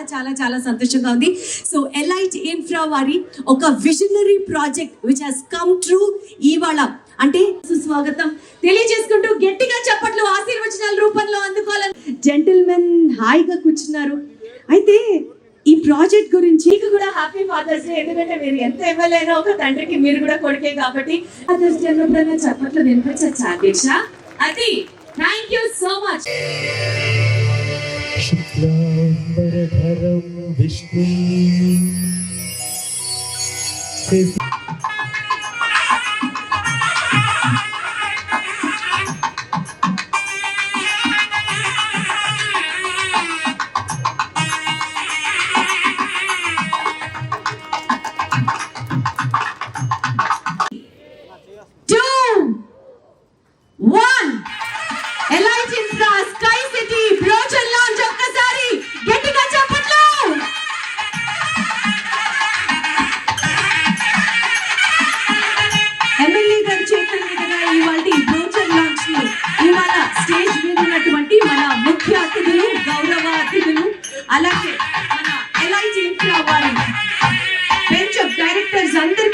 చాలా చాలా చాలా సంతోషంగా ఉంది. సో ఎలైట్ ఇన్ఫ్రా వారి ఒక visionary project which has come true ఇవాళ. అంటే సుస్వాగతం. తెలియజేసుకుంటూ గట్టిగా చప్పట్లు ఆశీర్వచనాల రూపంలో అందుకోవాలని జెంటిల్మెన్ హాయిగా కూర్చున్నారు. అయితే ఈ ప్రాజెక్ట్ గురించి మీకు కూడా హ్యాపీ ఫాదర్స్ డే ఎందుకంటే మీరు ఎంత ఇవ్వలేనో ఒక తండ్రికి మీరు కూడా కొడుకే కాబట్టి ఫాదర్స్ డే అన్నప్పుడు చప్పట్లు వినిపించచ్చా అధ్యక్ష అది. థ్యాంక్ యూ సో మచ్ धर्म विष्णु।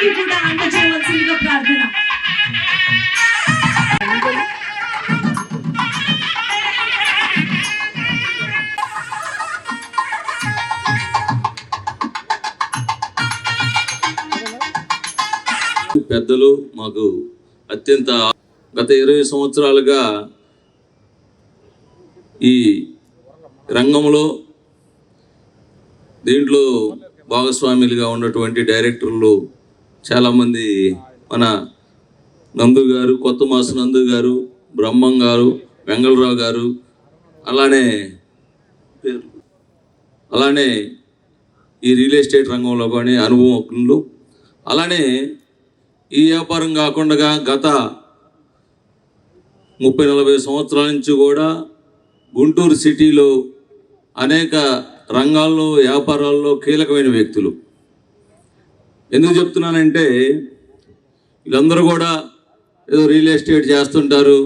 డైరెక్టర్స్ కూడా అందజేయవలసిందిగా ప్రార్థన. పెద్దలు మాకు అత్యంత గత ఇరవై సంవత్సరాలుగా ఈ రంగంలో దీంట్లో భాగస్వాములుగా ఉన్నటువంటి డైరెక్టర్లు చాలామంది మన నందు గారు కొత్త మాసు నందు గారు బ్రహ్మం గారు వెంగళరావు గారు అలానే అలానే ఈ రియల్ ఎస్టేట్ రంగంలో కానీ అనుభవజ్ఞులు. అలానే ఈ వ్యాపారం కాకుండా గత ముప్పై నలభై సంవత్సరాల నుంచి కూడా గుంటూరు సిటీలో అనేక రంగాల్లో వ్యాపారాల్లో కీలకమైన వ్యక్తులు. ఎందుకు చెప్తున్నానంటే వీళ్ళందరూ కూడా ఏదో రియల్ ఎస్టేట్ చేస్తుంటారు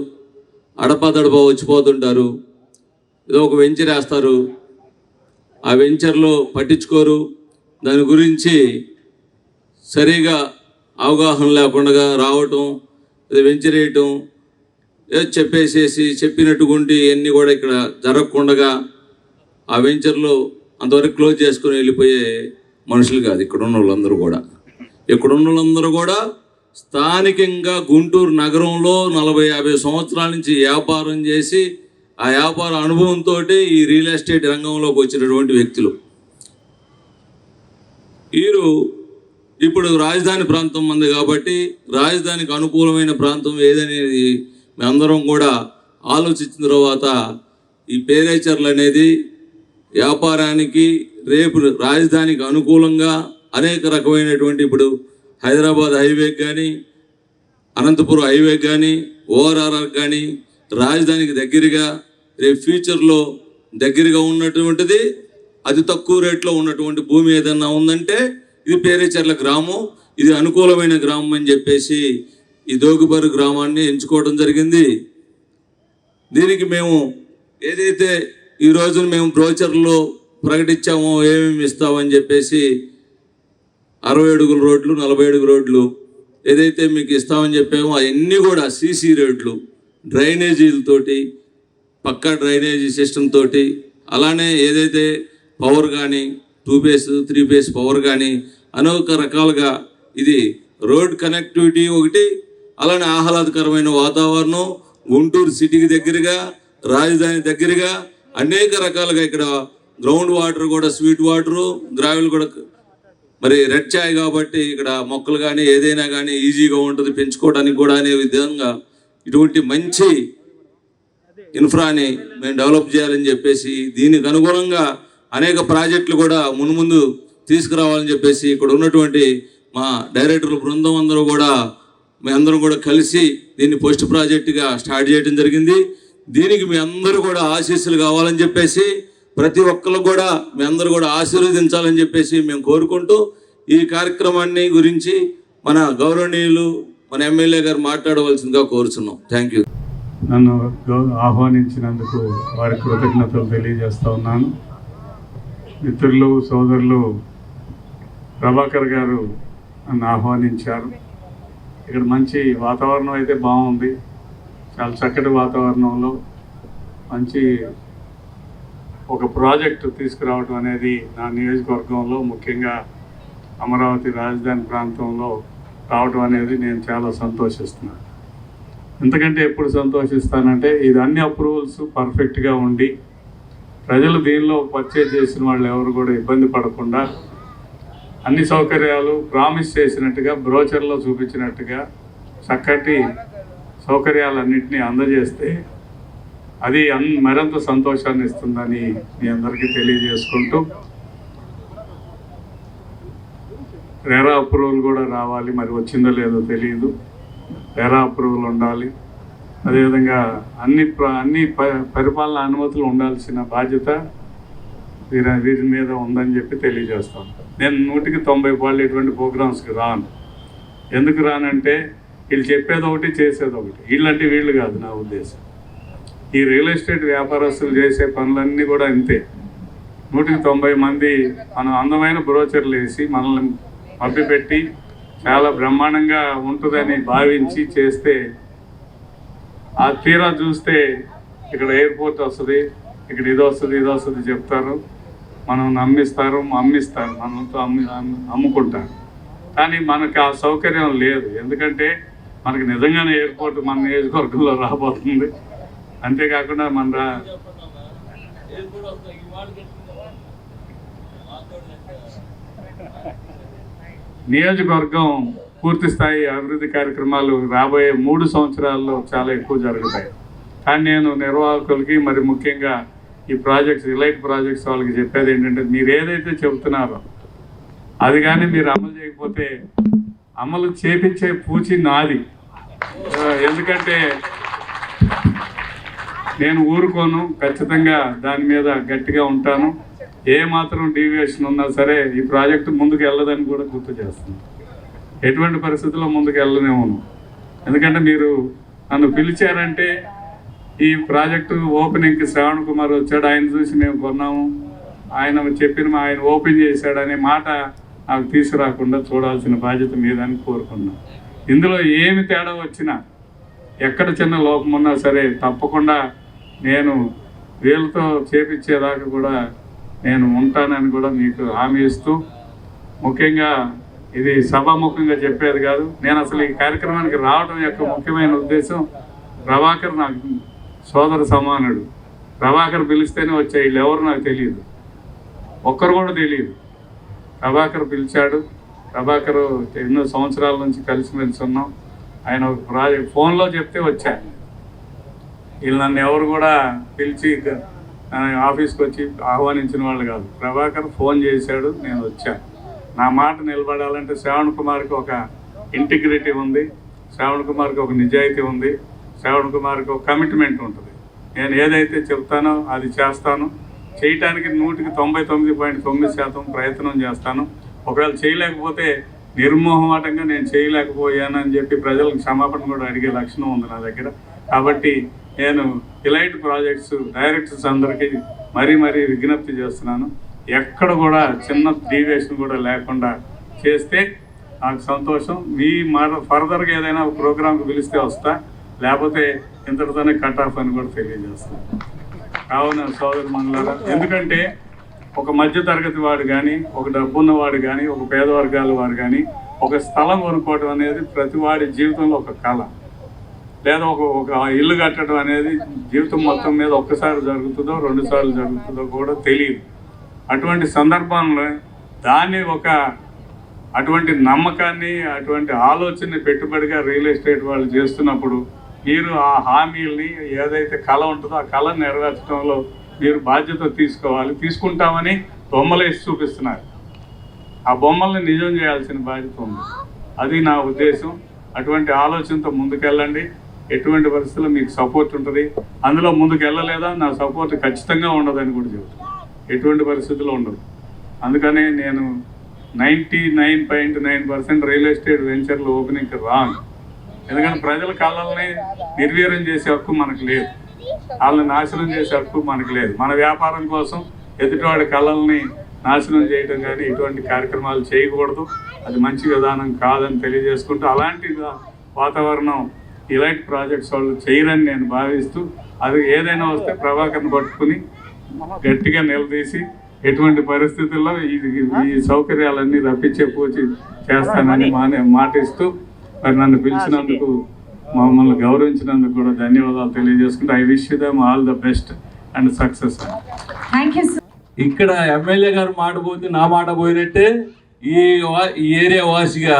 అడపాదడప వచ్చిపోతుంటారు ఏదో ఒక వెంచర్ వేస్తారు. ఆ వెంచర్లో పట్టించుకోరు. దాని గురించి సరిగా అవగాహన లేకుండా రావటం ఇది వెంచరేయటం ఏదో చెప్పేసేసి చెప్పినట్టుగుండి ఇవన్నీ కూడా ఇక్కడ జరగకుండా ఆ వెంచర్లో అంతవరకు క్లోజ్ చేసుకుని వెళ్ళిపోయే మనుషులు కాదు ఇక్కడ ఉన్న వాళ్ళందరూ కూడా. ఇక్కడ ఉన్న వాళ్ళందరూ కూడా స్థానికంగా గుంటూరు నగరంలో నలభై యాభై సంవత్సరాల నుంచి వ్యాపారం చేసి ఆ వ్యాపార అనుభవంతో ఈ రియల్ ఎస్టేట్ రంగంలోకి వచ్చినటువంటి వ్యక్తులు. వీరు ఇప్పుడు రాజధాని ప్రాంతం ఉంది కాబట్టి రాజధానికి అనుకూలమైన ప్రాంతం ఏదనేది మేమందరం కూడా ఆలోచించిన తర్వాత ఈ పేరేచర్లు అనేది వ్యాపారానికి రేపు రాజధానికి అనుకూలంగా అనేక రకమైనటువంటి ఇప్పుడు హైదరాబాద్ హైవేకి కానీ అనంతపురం హైవే కానీ ఓఆర్ఆర్ కానీ రాజధానికి దగ్గరగా రేపు ఫ్యూచర్లో దగ్గరగా ఉన్నటువంటిది అతి తక్కువ రేట్లో ఉన్నటువంటి భూమి ఏదన్నా ఉందంటే ఇది పేరేచర్ల గ్రామం ఇది అనుకూలమైన గ్రామం అని చెప్పేసి ఈ దోగుబరు గ్రామాన్ని ఎంచుకోవడం జరిగింది. దీనికి మేము ఏదైతే ఈ రోజున మేము బ్రోచర్లో ప్రకటించామో ఏమేమి ఇస్తామని చెప్పేసి అరవై అడుగుల రోడ్లు నలభై అడుగు రోడ్లు ఏదైతే మీకు ఇస్తామని చెప్పామో అవన్నీ కూడా సీసీ రోడ్లు డ్రైనేజీలతోటి పక్కా డ్రైనేజీ సిస్టమ్ తోటి అలానే ఏదైతే పవర్ కానీ two phase three phase power కానీ అనేక రకాలుగా ఇది రోడ్ కనెక్టివిటీ ఒకటి అలానే ఆహ్లాదకరమైన వాతావరణం గుంటూరు సిటీకి దగ్గరగా రాజధాని దగ్గరగా అనేక రకాలుగా ఇక్కడ గ్రౌండ్ వాటర్ కూడా స్వీట్ వాటరు గ్రావెల్ కూడా మరి రెడ్ ఛాయ్ కాబట్టి ఇక్కడ మొక్కలు కానీ ఏదైనా కానీ ఈజీగా ఉంటుంది. పెంచుకోవడానికి కూడా అనే విధంగా ఇటువంటి మంచి ఇన్ఫ్రాని మేము డెవలప్ చేయాలని చెప్పేసి దీనికి అనుగుణంగా అనేక ప్రాజెక్టులు కూడా మున్ముందు తీసుకురావాలని చెప్పేసి ఇక్కడ ఉన్నటువంటి మా డైరెక్టర్ బృందం అందరూ కూడా మేమందరం కూడా కలిసి దీన్ని పోస్ట్ ప్రాజెక్టుగా స్టార్ట్ చేయడం జరిగింది. దీనికి మీ అందరూ కూడా ఆశీస్సులు కావాలని చెప్పేసి ప్రతి ఒక్కరు కూడా మీ అందరూ కూడా ఆశీర్వదించాలని చెప్పేసి మేము కోరుకుంటూ ఈ కార్యక్రమాన్ని గురించి మన గౌరవనీయులు మన ఎమ్మెల్యే గారు మాట్లాడవలసిందిగా కోరుచున్నాం. థ్యాంక్ యూ నన్ను గౌ- ఆహ్వానించినందుకు వారి కృతజ్ఞతలు తెలియజేస్తా ఉన్నాను. మిత్రులు సోదరులు ప్రభాకర్ గారు నన్ను ఆహ్వానించారు. ఇక్కడ మంచి వాతావరణం అయితే బాగుంది. చాలా చక్కటి వాతావరణంలో మంచి ఒక ప్రాజెక్టు తీసుకురావడం అనేది నా నియోజకవర్గంలో ముఖ్యంగా అమరావతి రాజధాని ప్రాంతంలో రావడం అనేది నేను చాలా సంతోషిస్తున్నాను. ఎందుకంటే ఎప్పుడు సంతోషిస్తానంటే ఇది అన్ని అప్రూవల్స్ పర్ఫెక్ట్గా ఉండి ప్రజలు దీనిలో పర్చేజ్ చేసిన వాళ్ళు ఎవరు కూడా ఇబ్బంది పడకుండా అన్ని సౌకర్యాలు ప్రామిస్ చేసినట్టుగా బ్రోచర్లో చూపించినట్టుగా చక్కటి సౌకర్యాలన్నింటినీ అందజేస్తే అది అన్ మరింత సంతోషాన్ని ఇస్తుందని మీ అందరికీ తెలియజేసుకుంటూ రేరా అప్రూవల్ కూడా రావాలి మరి వచ్చిందో లేదో తెలియదు రేరా అప్రూవల్ ఉండాలి. అదేవిధంగా అన్ని ప్ర- అన్ని ప- పరిపాలన అనుమతులు ఉండాల్సిన బాధ్యత వీరి వీరి మీద ఉందని చెప్పి తెలియజేస్తాను నేను నూటికి తొంభై పాళ్ళు ఇటువంటి ప్రోగ్రామ్స్కి రాను. ఎందుకు రానంటే వీళ్ళు చెప్పేది ఒకటి చేసేది ఒకటి వీళ్ళంటే వీళ్ళు కాదు నా ఉద్దేశం. ఈ రియల్ ఎస్టేట్ వ్యాపారస్తులు చేసే పనులన్నీ కూడా అంతే నూటికి తొంభై మంది మనం అందమైన బ్రోచర్లు వేసి మనల్ని పంపిపెట్టి చాలా బ్రహ్మాండంగా ఉంటుందని భావించి చేస్తే ఆ తీరా చూస్తే ఇక్కడ ఎయిర్పోర్ట్ వస్తుంది ఇక్కడ ఇది వస్తుంది ఇది వస్తుంది చెప్తారు. మనం నమ్మిస్తారు అమ్మిస్తారు మనతో అమ్మి అమ్మి- అమ్ముకుంటారు. కానీ మనకు ఆ సౌకర్యం లేదు. ఎందుకంటే మనకి నిజంగానే ఎయిర్పోర్ట్ మన నియోజకవర్గంలో రాబోతుంది. అంతేకాకుండా మన నియోజకవర్గం పూర్తి స్థాయి అభివృద్ధి కార్యక్రమాలు రాబోయే మూడు సంవత్సరాల్లో చాలా ఎక్కువ జరుగుతాయి. కానీ నేను నిర్వాహకులకి మరి ముఖ్యంగా ఈ ప్రాజెక్ట్స్ ఇలైట్ ప్రాజెక్ట్స్ వాళ్ళకి చెప్పేది ఏంటంటే మీరు ఏదైతే చెబుతున్నారో అది కానీ మీరు అమలు చేయకపోతే అమలు చేపించే పూచి నాది. ఎందుకంటే నేను ఊరుకోను ఖచ్చితంగా దాని మీద గట్టిగా ఉంటాను. ఏ మాత్రం డీవియేషన్ ఉన్నా సరే ఈ ప్రాజెక్టు ముందుకు వెళ్ళదని కూడా గుర్తు చేస్తాను. ఎటువంటి పరిస్థితుల్లో ముందుకు వెళ్ళనేమోను ఎందుకంటే మీరు నన్ను పిలిచారంటే ఈ ప్రాజెక్టు ఓపెనింగ్కి శ్రావణ్ కుమార్ వచ్చాడు ఆయన చూసి మేము కొన్నాము. ఆయన చెప్పిన మా- ఆయన ఓపెన్ చేశాడనే మాట నాకు తీసుకురాకుండా చూడాల్సిన బాధ్యత మీదని కోరుకున్నాను ఇందులో ఏమి తేడా వచ్చినా ఎక్కడ చిన్న లోపం ఉన్నా సరే తప్పకుండా నేను వీళ్ళతో చేపించేదాకా కూడా నేను ఉంటానని కూడా మీకు హామీ ఇస్తూ ముఖ్యంగా ఇది సభాముఖంగా చెప్పేది కాదు. నేను అసలు ఈ కార్యక్రమానికి రావడం యొక్క ముఖ్యమైన ఉద్దేశం ప్రభాకర్ నాకు సోదర సమానుడు. ప్రభాకర్ పిలిస్తేనే వచ్చే వీళ్ళు ఎవరు నాకు తెలియదు. ఒక్కరు కూడా తెలియదు. ప్రభాకర్ పిలిచాడు. ప్రభాకర్ ఎన్నో సంవత్సరాల నుంచి కలిసిమెలిసి ఉన్నాం. ఆయన ఒక ప్రాజెక్ట్ ఫోన్లో చెప్తే వచ్చాను. వీళ్ళు నన్ను ఎవరు కూడా పిలిచి ఆఫీస్కి వచ్చి ఆహ్వానించిన వాళ్ళు కాదు. ప్రభాకర్ ఫోన్ చేశాడు నేను వచ్చాను నా మాట నిలబడాలంటే శ్రావణ్ కుమార్కి ఒక ఇంటిగ్రిటీ ఉంది శ్రావణ్ కుమార్కి ఒక నిజాయితీ ఉంది శ్రావణ్ కుమార్కి ఒక కమిట్మెంట్ ఉంటుంది. నేను ఏదైతే చెప్తానో అది చేస్తాను. చేయటానికి నూటికి తొంభై తొమ్మిది పాయింట్ తొమ్మిది శాతం ప్రయత్నం చేస్తాను. ఒకవేళ చేయలేకపోతే నిర్మోహమాటంగా నేను చేయలేకపోయానని చెప్పి ప్రజలకు క్షమాపణ కూడా అడిగే లక్షణం ఉంది నా దగ్గర. కాబట్టి నేను ఇలైట్ ప్రాజెక్ట్స్ డైరెక్టర్స్ అందరికీ మరీ మరీ విజ్ఞప్తి చేస్తున్నాను. ఎక్కడ కూడా చిన్న డీవియేషన్ కూడా లేకుండా చేస్తే నాకు సంతోషం. మీ మర ఫర్దర్గా ఏదైనా ప్రోగ్రామ్కి పిలిస్తే వస్తా. లేకపోతే ఇంతటితోనే కట్ ఆఫ్ అని కూడా తెలియజేస్తాను కావున సోదరు మండలారా ఎందుకంటే ఒక మధ్య తరగతి వాడు కానీ ఒక డబ్బున్న వాడు కానీ ఒక పేద వర్గాల వారు కానీ ఒక స్థలం కొనుక్కోవడం అనేది ప్రతి వాడి జీవితంలో ఒక కళ. లేదా ఒక ఒక ఇల్లు కట్టడం అనేది జీవితం మొత్తం మీద ఒక్కసారి జరుగుతుందో రెండు సార్లు జరుగుతుందో కూడా తెలియదు. అటువంటి సందర్భంలో దాన్ని ఒక అటువంటి నమ్మకాన్ని అటువంటి ఆలోచనని పెట్టుబడిగా రియల్ ఎస్టేట్ వాళ్ళు చేస్తున్నప్పుడు మీరు ఆ హామీల్ని ఏదైతే కళ ఉంటుందో ఆ కళ నెరవేర్చడంలో మీరు బాధ్యత తీసుకోవాలి. తీసుకుంటామని బొమ్మలు వేసి చూపిస్తున్నారు. ఆ బొమ్మల్ని నిజం చేయాల్సిన బాధ్యత ఉంది. అది నా ఉద్దేశం. అటువంటి ఆలోచనతో ముందుకెళ్ళండి. ఎటువంటి పరిస్థితుల్లో మీకు సపోర్ట్ ఉంటుంది? అందులో ముందుకు వెళ్ళలేదా నా సపోర్ట్ ఖచ్చితంగా ఉండదని కూడా చెబుతాను ఎటువంటి పరిస్థితుల్లో ఉండదు. అందుకనే నేను ninety nine point nine percent real estate వెంచర్లు ఓపెనింగ్కి రాను. ఎందుకంటే ప్రజల కళల్ని నిర్వీర్యం చేసే హక్కు మనకు లేదు. వాళ్ళని నాశనం చేసే హక్కు మనకు లేదు. మన వ్యాపారం కోసం ఎదుటివాడి కళల్ని నాశనం చేయడం కానీ ఇటువంటి కార్యక్రమాలు చేయకూడదు. అది మంచి విధానం కాదని తెలియజేసుకుంటూ అలాంటి వాతావరణం ఇలాంటి ప్రాజెక్ట్స్ వాళ్ళు చేయరని నేను భావిస్తూ అది ఏదైనా వస్తే ప్రభాకర్ని పట్టుకుని గట్టిగా నిలదీసి ఎటువంటి పరిస్థితుల్లో ఇది ఈ సౌకర్యాలన్నీ రప్పించే పూచి చేస్తానని మానే మాటిస్తూ మరి నన్ను పిలిచినందుకు మమ్మల్ని గౌరవించినందుకు కూడా ధన్యవాదాలు తెలియజేసుకుంటూ I wish them all the best and success. ఇక్కడ ఎమ్మెల్యే గారు మాట పోతే నా మాట పోయినట్టే ఈ వా- ఈ ఏరియా వాసిగా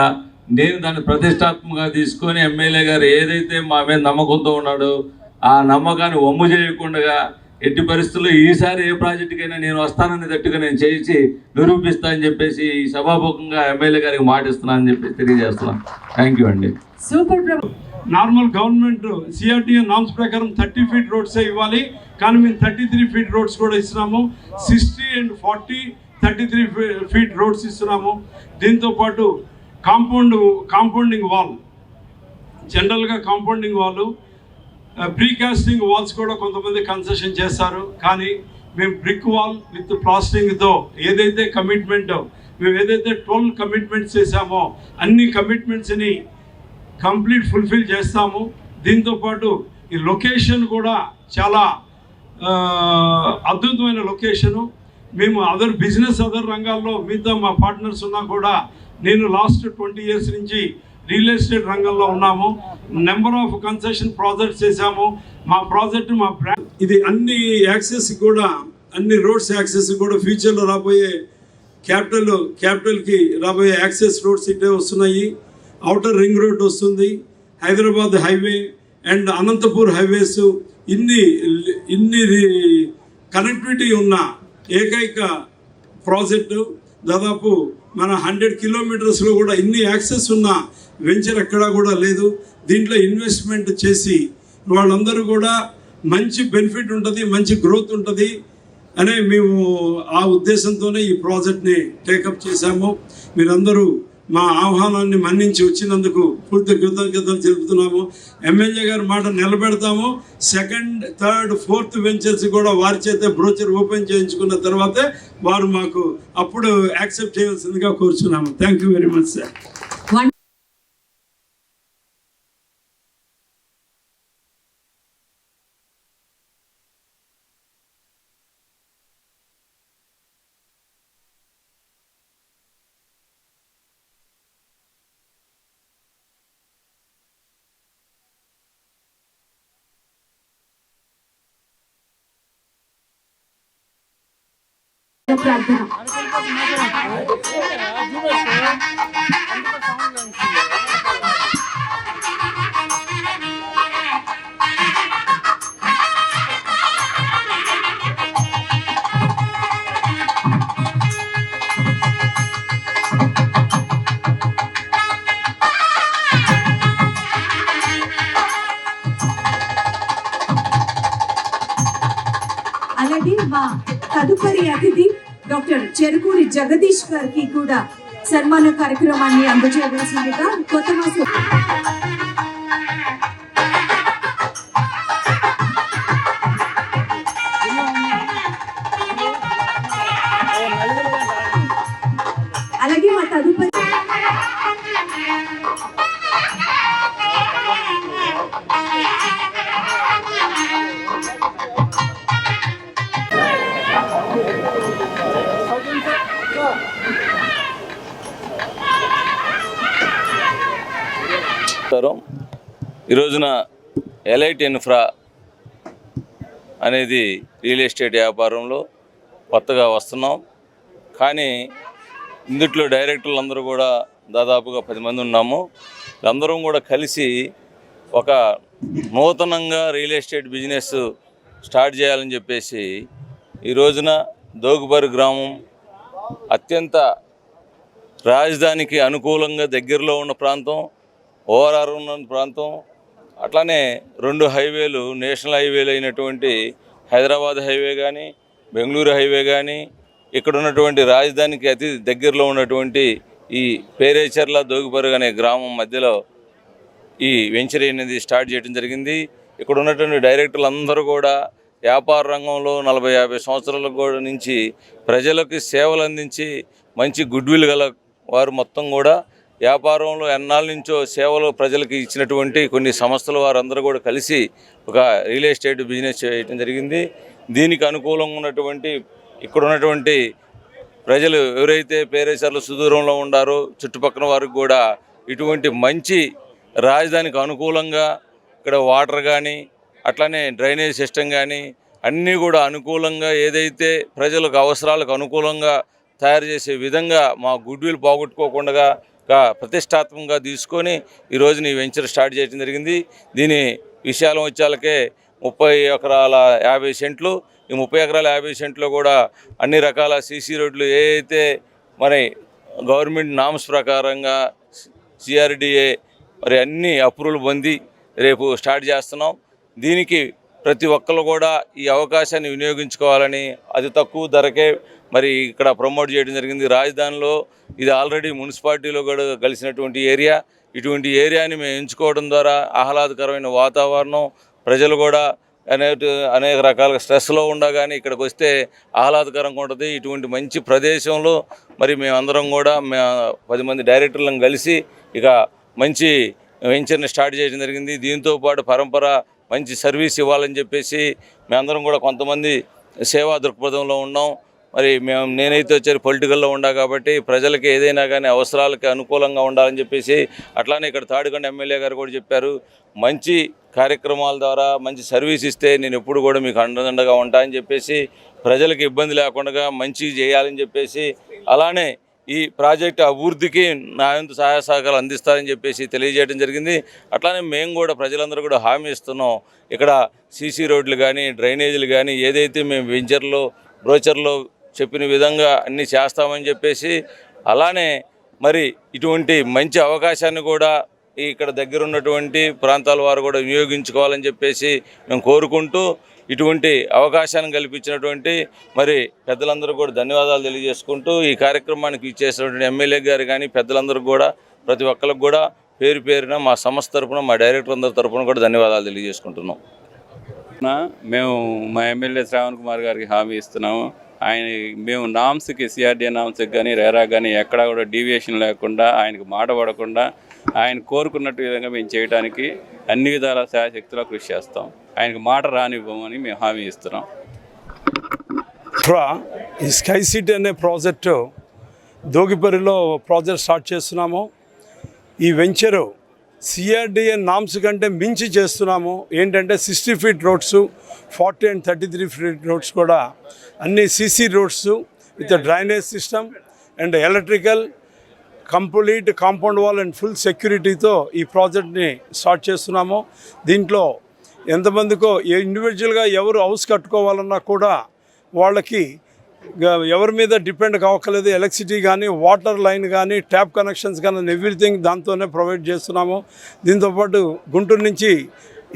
నేను దాన్ని ప్రతిష్టాత్మకంగా తీసుకొని ఎమ్మెల్యే గారు ఏదైతే మా మీద నమ్మకంతో ఉన్నాడో ఆ నమ్మకాన్ని ఒమ్ము చేయకుండా ఎట్టి పరిస్థితుల్లో ఈసారి ఏ ప్రాజెక్టుకైనా నేను వస్తానని తట్టుగా నేను చేసి నిరూపిస్తా అని చెప్పేసి ఈ సభాముఖంగా ఎమ్మెల్యే గారికి మాటిస్తున్నాను అని చెప్పి తెలియజేస్తున్నాను. థ్యాంక్ యూ అండి. Super normal government CRTA norms ప్రకారం థర్టీ ఫీట్ రోడ్సే ఇవ్వాలి? కానీ మేము థర్టీ త్రీ ఫీట్ రోడ్స్ కూడా ఇస్తున్నాము. Sixty and forty thirty three feet roads ఇస్తున్నాము. దీంతో పాటు కాంపౌండ్ కాంపౌండింగ్ వాల్. జనరల్గా కాంపౌండింగ్ వాళ్ళు ప్రీకాస్టింగ్ వాల్స్ కూడా కొంతమంది కన్సెషన్ చేస్తారు. కానీ మేము బ్రిక్ వాల్ విత్ ప్లాస్టింగ్తో ఏదైతే కమిట్మెంట్ మేము ఏదైతే ట్వెల్వ్ కమిట్మెంట్స్ చేశామో అన్ని కమిట్మెంట్స్ని కంప్లీట్ ఫుల్ఫిల్ చేస్తాము. దీంతో పాటు ఈ లొకేషన్ కూడా చాలా అద్భుతమైన లొకేషను. మేము అదర్ బిజినెస్ అదర్ రంగాల్లో మీతో మా పార్ట్నర్స్ ఉన్నా కూడా నేను లాస్ట్ ట్వంటీ ఇయర్స్ నుంచి రియల్ ఎస్టేట్ రంగంలో ఉన్నాము. నెంబర్ ఆఫ్ కన్సెషన్ ప్రాజెక్ట్స్ చేశాము. మా ప్రాజెక్ట్ మా బ్రాండ్ ఇది అన్ని యాక్సెస్ కూడా అన్ని రోడ్స్ యాక్సెస్ కూడా ఫ్యూచర్లో రాబోయే క్యాపిటల్ క్యాపిటల్కి రాబోయే యాక్సెస్ రోడ్స్ ఇటే వస్తున్నాయి. అవుటర్ రింగ్ రోడ్ వస్తుంది. Hyderabad highway and Anantapur highways ఇన్ని ఇన్ని కనెక్టివిటీ ఉన్న ఏకైక ప్రాజెక్టు దాదాపు మన హండ్రెడ్ కిలోమీటర్స్లో కూడా ఇన్ని యాక్సెస్ ఉన్న వెంచర్ ఎక్కడా కూడా లేదు. దీంట్లో ఇన్వెస్ట్మెంట్ చేసి వాళ్ళందరూ కూడా మంచి బెనిఫిట్ ఉంటుంది మంచి గ్రోత్ ఉంటుంది అనే మేము ఆ ఉద్దేశంతోనే ఈ ప్రాజెక్ట్ని టేకప్ చేశాము. మీరందరూ మా ఆహ్వానాన్ని మన్నించి వచ్చినందుకు పూర్తి కృతజ్ఞతలు తెలుపుతున్నాము. ఎమ్మెల్యే గారి మాట నిలబెడతాము. సెకండ్ థర్డ్ ఫోర్త్ వెంచర్స్ కూడా వారి చేత బ్రోచర్ ఓపెన్ చేయించుకున్న తర్వాతే వారు మాకు అప్పుడు యాక్సెప్ట్ చేయాల్సిందిగా కోరుచున్నాము. Thank you very much sir one ప్రార్థన అలాగే మా తదుపరి అతిథి డాక్టర్ చెరుకూరి జగదీష్ గారికి కూడా సన్మాన కార్యక్రమాన్ని అందజేయవలసిందిగా కొత్త మాసం ఈ రోజున ఎలైట్ ఇన్ఫ్రా అనేది రియల్ ఎస్టేట్ వ్యాపారంలో కొత్తగా వస్తున్నాం. కానీ ఇందుట్లో డైరెక్టర్లు అందరూ కూడా దాదాపుగా పది మంది ఉన్నాము. అందరం కూడా కలిసి ఒక నూతనంగా రియల్ ఎస్టేట్ బిజినెస్ స్టార్ట్ చేయాలని చెప్పేసి ఈ రోజున దోగుబరి గ్రామం అత్యంత రాజధానికి అనుకూలంగా దగ్గరలో ఉన్న ప్రాంతం ఓఆర్ఆర్ ఉన్న ప్రాంతం అట్లానే రెండు హైవేలు నేషనల్ హైవేలు అయినటువంటి హైదరాబాద్ హైవే కానీ బెంగళూరు హైవే కానీ ఇక్కడ ఉన్నటువంటి రాజధానికి అతి దగ్గరలో ఉన్నటువంటి ఈ పేరేచర్ల దోగిపరుగు అనే గ్రామం మధ్యలో ఈ వెంచర్ అనేది స్టార్ట్ చేయడం జరిగింది. ఇక్కడ ఉన్నటువంటి డైరెక్టర్లు అందరూ కూడా వ్యాపార రంగంలో నలభై యాభై సంవత్సరాల కూడా నుంచి ప్రజలకు సేవలు అందించి మంచి గుడ్ విల్ గల వారు మొత్తం కూడా వ్యాపారంలో ఎన్నాళ్ళ నుంచో సేవలు ప్రజలకు ఇచ్చినటువంటి కొన్ని సంస్థల వారందరూ కూడా కలిసి ఒక రియల్ ఎస్టేట్ బిజినెస్ చేయడం జరిగింది. దీనికి అనుకూలంగా ఉన్నటువంటి ఇక్కడ ఉన్నటువంటి ప్రజలు ఎవరైతే పేరేసార్లు సుదూరంలో ఉండారో చుట్టుపక్కల వారికి కూడా ఇటువంటి మంచి రాజధానికి అనుకూలంగా ఇక్కడ వాటర్ కానీ అట్లానే డ్రైనేజ్ సిస్టమ్ కానీ అన్నీ కూడా అనుకూలంగా ఏదైతే ప్రజలకు అవసరాలకు అనుకూలంగా తయారు చేసే విధంగా మా గుడ్ విల్ పోగొట్టుకోకుండా ప్రతిష్టాత్మకంగా తీసుకొని ఈరోజు ఈ వెంచర్ స్టార్ట్ చేయడం జరిగింది. దీని విశాలం వచ్చాలకే ముప్పై ఎకరాల యాభై సెంట్లు ఈ ముప్పై ఎకరాల యాభై సెంట్లో కూడా అన్ని రకాల సీసీ రోడ్లు ఏ అయితే మరి గవర్నమెంట్ నామ్స్ ప్రకారంగా సిఆర్డిఏ మరి అన్ని అప్రూవల్ పొంది రేపు స్టార్ట్ చేస్తున్నాం. దీనికి ప్రతి ఒక్కరు కూడా ఈ అవకాశాన్ని వినియోగించుకోవాలని అతి తక్కువ ధరకే మరి ఇక్కడ ప్రమోట్ చేయడం జరిగింది. రాజధానిలో ఇది ఆల్రెడీ మున్సిపాలిటీలో కూడా కలిసినటువంటి ఏరియా. ఇటువంటి ఏరియాని మేము ఎంచుకోవడం ద్వారా ఆహ్లాదకరమైన వాతావరణం ప్రజలు కూడా అనేక అనేక రకాల స్ట్రెస్లో ఉండగానే ఇక్కడికి వస్తే ఆహ్లాదకరంగా ఉంటుంది. ఇటువంటి మంచి ప్రదేశంలో మరి మేమందరం కూడా మే పది మంది డైరెక్టర్లను కలిసి ఇక మంచి వెంచర్ని స్టార్ట్ చేయడం జరిగింది. దీంతో పాటు పరంపర మంచి సర్వీస్ ఇవ్వాలని చెప్పేసి మేమందరం కూడా కొంతమంది సేవా దృక్పథంలో ఉన్నాం. మరి మేము నేనైతే వచ్చారు పొలిటికల్లో ఉండా కాబట్టి ప్రజలకి ఏదైనా కానీ అవసరాలకి అనుకూలంగా ఉండాలని చెప్పేసి అట్లానే ఇక్కడ తాడుగండ ఎమ్మెల్యే గారు కూడా చెప్పారు. మంచి కార్యక్రమాల ద్వారా మంచి సర్వీస్ ఇస్తే నేను ఎప్పుడు కూడా మీకు అండదండగా ఉంటా అని చెప్పేసి ప్రజలకు ఇబ్బంది లేకుండా మంచి చేయాలని చెప్పేసి అలానే ఈ ప్రాజెక్టు అభివృద్ధికి నాయంతు సహాయ సహకారాలు అందిస్తారని చెప్పేసి తెలియజేయడం జరిగింది. అట్లానే మేము కూడా ప్రజలందరూ కూడా హామీ ఇస్తున్నాం. ఇక్కడ సీసీ రోడ్లు కానీ డ్రైనేజీలు కానీ ఏదైతే మేము వెంచర్లో బ్రోచర్లో చెప్పిన విధంగా అన్నీ చేస్తామని చెప్పేసి అలానే మరి ఇటువంటి మంచి అవకాశాన్ని కూడా ఇక్కడ దగ్గర ఉన్నటువంటి ప్రాంతాల వారు కూడా వినియోగించుకోవాలని చెప్పేసి మేము కోరుకుంటూ ఇటువంటి అవకాశాన్ని కల్పించినటువంటి మరి పెద్దలందరూ కూడా ధన్యవాదాలు తెలియజేసుకుంటూ ఈ కార్యక్రమానికి ఇచ్చేసినటువంటి ఎమ్మెల్యే గారు కానీ పెద్దలందరూ కూడా ప్రతి ఒక్కరికి కూడా పేరు పేరున మా సంస్థ తరపున మా డైరెక్టర్ అందరి తరపున కూడా ధన్యవాదాలు తెలియజేసుకుంటున్నాం. మేము మా ఎమ్మెల్యే శ్రావణ్ కుమార్ గారికి హామీ ఇస్తున్నాము. ఆయన మేము నామ్స్కి సిఆర్డీఏ నామ్స్కి కానీ రేరా కానీ ఎక్కడా కూడా డీవియేషన్ లేకుండా ఆయనకు మాట పడకుండా ఆయన కోరుకున్నట్టు విధంగా మేము చేయడానికి అన్ని విధాల శాశక్తిలో కృషి చేస్తాం. ఆయనకు మాట రానివ్వమని మేము హామీ ఇస్తున్నాం. ట్రా ఈ స్కై సిటీ అనే ప్రాజెక్టు దోగిపరిలో ప్రాజెక్ట్ స్టార్ట్ చేస్తున్నాము. ఈ వెంచరు సిఆర్డిఏ నామ్స్ కంటే మించి చేస్తున్నాము. ఏంటంటే sixty feet roads forty and thirty three feet roads కూడా అన్ని CC roads with drainage system and electrical complete compound wall and full సెక్యూరిటీతో ఈ ప్రాజెక్ట్ని స్టార్ట్ చేస్తున్నాము. దీంట్లో ఎంతమందికో ఇండివిజువల్గా ఎవరు హౌస్ కట్టుకోవాలన్నా కూడా వాళ్ళకి ఎవరి మీద డిపెండ్ కావక్కలేదు ఎలక్ట్రిసిటీ కానీ వాటర్ లైన్ కానీ ట్యాప్ కనెక్షన్స్ కానీ ఎవ్రీథింగ్ దాంతోనే ప్రొవైడ్ చేస్తున్నాము. దీంతోపాటు గుంటూరు నుంచి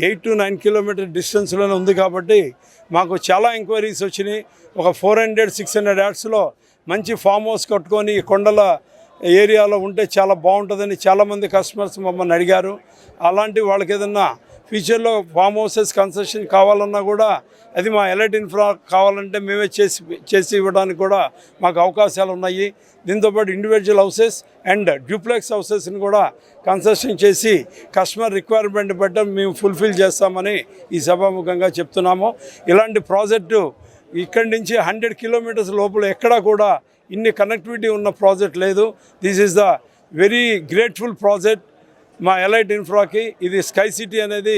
ఎయిట్ టు నైన్ కిలోమీటర్ డిస్టెన్స్లోనే ఉంది కాబట్టి మాకు చాలా ఎంక్వైరీస్ వచ్చినాయి. ఒక ఫోర్ హండ్రెడ్ సిక్స్ హండ్రెడ్ యాడ్స్లో మంచి ఫామ్ హౌస్ కట్టుకొని ఈ కొండల ఏరియాలో ఉంటే చాలా బాగుంటుందని చాలామంది కస్టమర్స్ మమ్మల్ని అడిగారు. అలాంటి వాళ్ళకి ఏదన్నా ఫ్యూచర్లో ఫామ్ హౌసెస్ కన్స్ట్రక్షన్ కావాలన్నా కూడా అది మా ఎలర్ట్ ఇన్ఫ్రా కావాలంటే మేమే చేసి చేసి ఇవ్వడానికి కూడా మాకు అవకాశాలు ఉన్నాయి. దీంతోపాటు ఇండివిజువల్ హౌసెస్ అండ్ డ్యూప్లెక్స్ హౌసెస్ని కూడా కన్స్ట్రక్షన్ చేసి కస్టమర్ రిక్వైర్మెంట్ బట్టి మేము ఫుల్ఫిల్ చేస్తామని ఈ సభాముఖంగా చెప్తున్నాము. ఇలాంటి ప్రాజెక్టు ఇక్కడి నుంచి హండ్రెడ్ కిలోమీటర్స్ లోపల ఎక్కడా కూడా ఇన్ని కనెక్టివిటీ ఉన్న ప్రాజెక్ట్ లేదు. This is the very grateful project మా ఎలైట్ ఇన్ఫ్రాకి ఇది స్కై సిటీ అనేది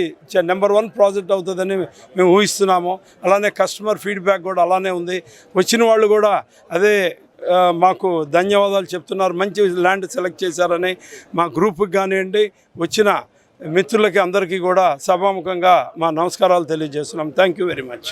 నెంబర్ వన్ ప్రాజెక్ట్ అవుతుందని మేము ఊహిస్తున్నాము. అలానే కస్టమర్ ఫీడ్బ్యాక్ కూడా అలానే ఉంది. వచ్చిన వాళ్ళు కూడా అదే మాకు ధన్యవాదాలు చెప్తున్నారు. మంచి ల్యాండ్ సెలెక్ట్ చేశారని మా గ్రూప్కి కానివ్వండి వచ్చిన మిత్రులకి అందరికీ కూడా సభాముఖంగా మా నమస్కారాలు తెలియజేస్తున్నాం. Thank you very much